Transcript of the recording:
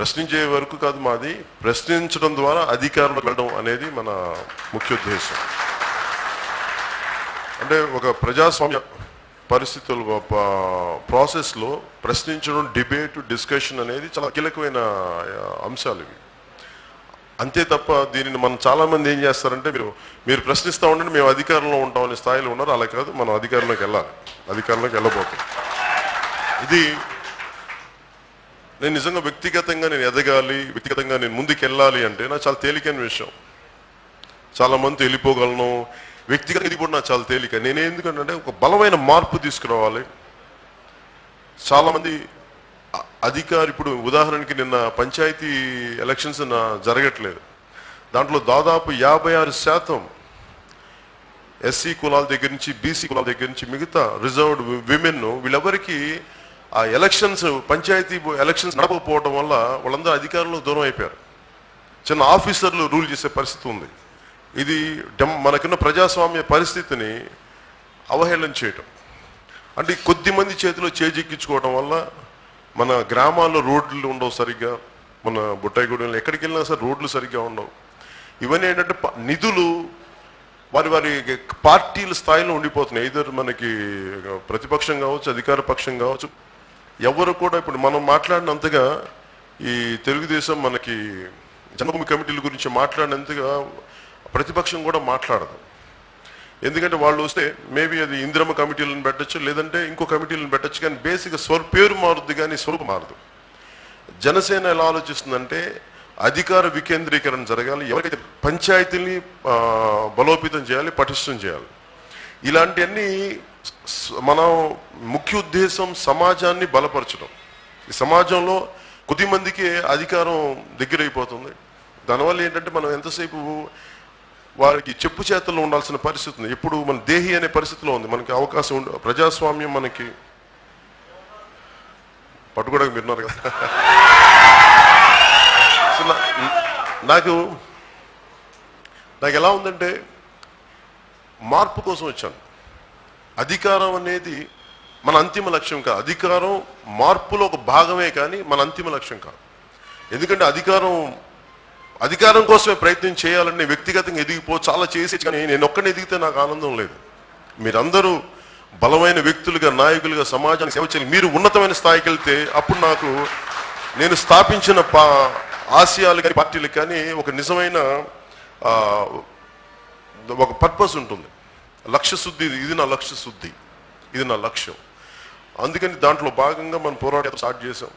ప్రశ్నించే వరకు కాదు మాది. ప్రశ్నించడం ద్వారా అధికారులు వెళ్ళడం అనేది మన ముఖ్య ఉద్దేశం. అంటే ఒక ప్రజాస్వామ్య పరిస్థితుల ప్రాసెస్లో ప్రశ్నించడం డిబేట్ డిస్కషన్ అనేది చాలా కీలకమైన అంశాలు ఇవి. అంతే తప్ప దీనిని మనం చాలామంది ఏం చేస్తారంటే మీరు మీరు ప్రశ్నిస్తూ ఉండండి మేము అధికారంలో ఉంటామనే స్థాయిలో ఉన్నారు. అలా కాదు మనం అధికారంలోకి వెళ్ళాలి. అధికారంలోకి వెళ్ళబోతాం ఇది నేను నిజంగా వ్యక్తిగతంగా నేను ఎదగాలి వ్యక్తిగతంగా నేను ముందుకు వెళ్ళాలి అంటే నాకు చాలా తేలికైన విషయం. చాలామంది వెళ్ళిపోగలను. వ్యక్తిగతంగా ఇది కూడా నాకు చాలా తేలిక. నేను ఎందుకంటే ఒక బలమైన మార్పు తీసుకురావాలి. చాలామంది అధికారి ఇప్పుడు ఉదాహరణకి నిన్న పంచాయతీ ఎలక్షన్స్ నా జరగట్లేదు. దాంట్లో దాదాపు యాభై ఆరు శాతం ఎస్సీ కులాల దగ్గర నుంచి బీసీ కులాల దగ్గర నుంచి మిగతా రిజర్వ్డ్ విమెన్ వీళ్ళెవరికి ఆ ఎలక్షన్స్ పంచాయతీ ఎలక్షన్స్ నడపకపోవడం వల్ల వాళ్ళందరూ అధికారంలో దూరం అయిపోయారు. చిన్న ఆఫీసర్లు రూల్ చేసే పరిస్థితి ఉంది. ఇది డెమ్ మనకున్న ప్రజాస్వామ్య పరిస్థితిని అవహేళన చేయటం. అంటే కొద్ది మంది చేతిలో చేజిక్కించుకోవడం వల్ల మన గ్రామాల్లో రోడ్లు ఉండవు సరిగ్గా. మన బుట్టాయిగూడెంలో ఎక్కడికి వెళ్ళినా సరే రోడ్లు సరిగ్గా ఉండవు. ఇవన్నీ ఏంటంటే నిధులు వారి వారి పార్టీల స్థాయిలో ఉండిపోతున్నాయి. ఇద్దరు మనకి ప్రతిపక్షం కావచ్చు అధికార పక్షం కావచ్చు. ఎవరు కూడా ఇప్పుడు మనం మాట్లాడినంతగా ఈ తెలుగుదేశం మనకి జన్మభూమి కమిటీల గురించి మాట్లాడినంతగా ప్రతిపక్షం కూడా మాట్లాడదు. ఎందుకంటే వాళ్ళు వస్తే మేబీ అది ఇందిరమ్మ కమిటీలను పెట్టచ్చు లేదంటే ఇంకో కమిటీలను పెట్టచ్చు కానీ బేసిక్గా స్వర పేరు మారుద్ది కానీ స్వరూపం మారదు. జనసేన ఎలా ఆలోచిస్తుందంటే అధికార వికేంద్రీకరణ జరగాలి ఎవరికైతే పంచాయతీని బలోపేతం చేయాలి పటిష్టం చేయాలి. ఇలాంటివన్నీ మనం ముఖ్య ఉద్దేశం సమాజాన్ని బలపరచడం. ఈ సమాజంలో కొద్ది మందికి అధికారం దగ్గరైపోతుంది. దానివల్ల ఏంటంటే మనం ఎంతసేపు వారికి చెప్పు చేతల్లో ఉండాల్సిన పరిస్థితి ఉంది. ఎప్పుడు మన దేహి అనే పరిస్థితిలో ఉంది. మనకి అవకాశం ఉండ ప్రజాస్వామ్యం మనకి పట్టుకోవడానికి మీరు ఉన్నారు కదా. సో నాకు నాకు ఎలా ఉందంటే మార్పు కోసం వచ్చాను. అధికారం అనేది మన అంతిమ లక్ష్యం కాదు. అధికారం మార్పులో ఒక భాగమే కానీ మన అంతిమ లక్ష్యం కాదు. ఎందుకంటే అధికారం అధికారం కోసమే ప్రయత్నం చేయాలని వ్యక్తిగతంగా ఎదిగిపో చాలా చేసి కానీ నేను ఒక్కడిని ఎదిగితే నాకు ఆనందం లేదు. మీరందరూ బలమైన వ్యక్తులుగా నాయకులుగా సమాజానికి సేవ చేయాలి. మీరు ఉన్నతమైన స్థాయికి వెళ్తే అప్పుడు నాకు నేను స్థాపించిన పా ఆశయాలు కానీ పార్టీలకు కానీ ఒక నిజమైన ఒక పర్పస్ ఉంటుంది. లక్ష్య శుద్ధి ఇది. ఇది నా లక్ష్య శుద్ధి ఇది నా లక్ష్యం. అందుకని దాంట్లో భాగంగా మనం పోరాటం స్టార్ట్ చేసాం